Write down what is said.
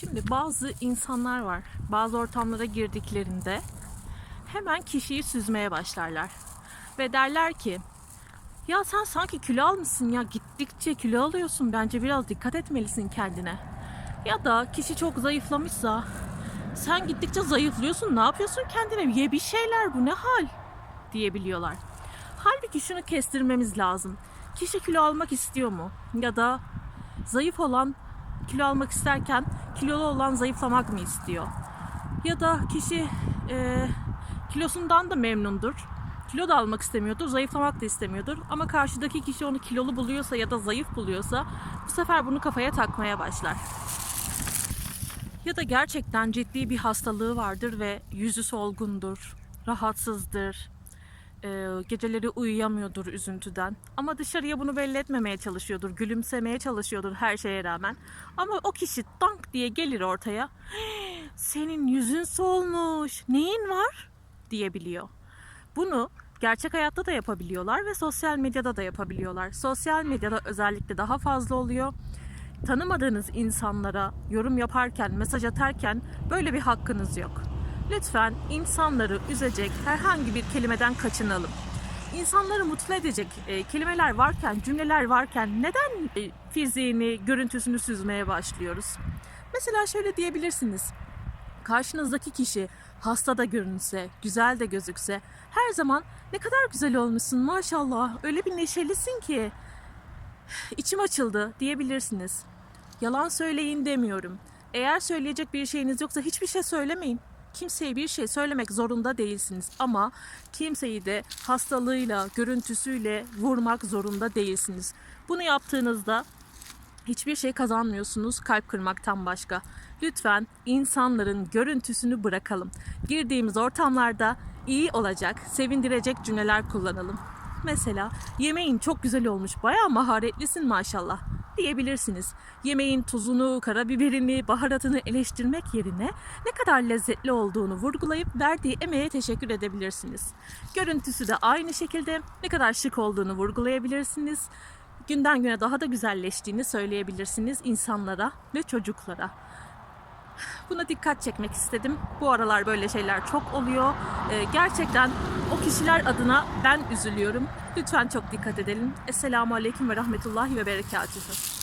Şimdi bazı insanlar var. Bazı ortamlara girdiklerinde hemen kişiyi süzmeye başlarlar. Ve derler ki ya sen sanki kilo almışsın ya gittikçe kilo alıyorsun bence biraz dikkat etmelisin kendine. Ya da kişi çok zayıflamışsa sen gittikçe zayıflıyorsun ne yapıyorsun kendine ye bir şeyler bu ne hal diyebiliyorlar. Halbuki şunu kestirmemiz lazım. Kişi kilo almak istiyor mu? Ya da zayıf olan kilo almak isterken kilolu olan zayıflamak mı istiyor? Ya da kişi e, kilosundan da memnundur. Kilo da almak istemiyordur, zayıflamak da istemiyordur. Ama karşıdaki kişi onu kilolu buluyorsa ya da zayıf buluyorsa bu sefer bunu kafaya takmaya başlar. Ya da gerçekten ciddi bir hastalığı vardır ve yüzü solgundur, rahatsızdır, e, geceleri uyuyamıyordur üzüntüden. Ama dışarıya bunu belli etmemeye çalışıyordur, gülümsemeye çalışıyordur her şeye rağmen. Ama o kişi dank diye gelir ortaya. Senin yüzün solmuş, neyin var? diyebiliyor. Bunu gerçek hayatta da yapabiliyorlar ve sosyal medyada da yapabiliyorlar. Sosyal medyada özellikle daha fazla oluyor. Tanımadığınız insanlara yorum yaparken, mesaj atarken böyle bir hakkınız yok. Lütfen insanları üzecek herhangi bir kelimeden kaçınalım. İnsanları mutlu edecek e, kelimeler varken, cümleler varken neden e, fiziğini, görüntüsünü süzmeye başlıyoruz? Mesela şöyle diyebilirsiniz karşınızdaki kişi hasta da görünse, güzel de gözükse her zaman ne kadar güzel olmuşsun maşallah öyle bir neşelisin ki içim açıldı diyebilirsiniz. Yalan söyleyin demiyorum. Eğer söyleyecek bir şeyiniz yoksa hiçbir şey söylemeyin. Kimseye bir şey söylemek zorunda değilsiniz ama kimseyi de hastalığıyla, görüntüsüyle vurmak zorunda değilsiniz. Bunu yaptığınızda hiçbir şey kazanmıyorsunuz kalp kırmaktan başka. Lütfen insanların görüntüsünü bırakalım. Girdiğimiz ortamlarda iyi olacak, sevindirecek cümleler kullanalım. Mesela yemeğin çok güzel olmuş, bayağı maharetlisin maşallah diyebilirsiniz. Yemeğin tuzunu, karabiberini, baharatını eleştirmek yerine ne kadar lezzetli olduğunu vurgulayıp verdiği emeğe teşekkür edebilirsiniz. Görüntüsü de aynı şekilde ne kadar şık olduğunu vurgulayabilirsiniz günden güne daha da güzelleştiğini söyleyebilirsiniz insanlara ve çocuklara. Buna dikkat çekmek istedim. Bu aralar böyle şeyler çok oluyor. Ee, gerçekten o kişiler adına ben üzülüyorum. Lütfen çok dikkat edelim. Esselamu Aleyküm ve Rahmetullahi ve Berekatuhu.